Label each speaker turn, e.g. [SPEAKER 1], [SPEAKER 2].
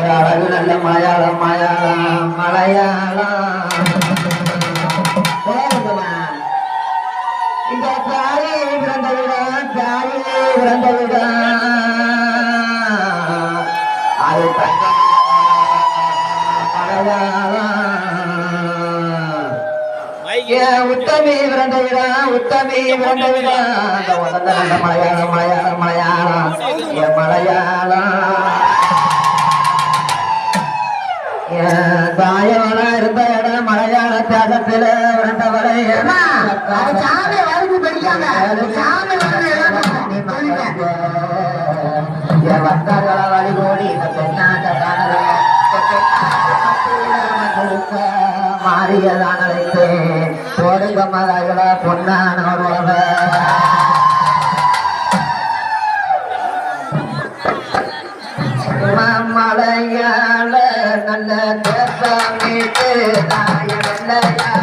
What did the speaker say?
[SPEAKER 1] அழகு நல்ல மலையாளம் மலையாளம் மலையாளம். இந்த தாயே பிறந்த விடா தாயே பிறந்த விடா அது தங்க மலையாளம். உத்தமி பிறந்த விடா உத்தமி பிறந்த விடா மலையாளம் மலையாளம். என் தாயோட இருந்த இடம் மலையாள தியாகத்தில பிறந்தவரை
[SPEAKER 2] சாமி வரைக்கும் படிக்காங்க சாமி வந்து
[SPEAKER 1] வழிகோடி மாறியதான் அழைத்தேன் பொன்னான நல்ல மலையாள நல்ல தேசமிட்டு தாய நல்ல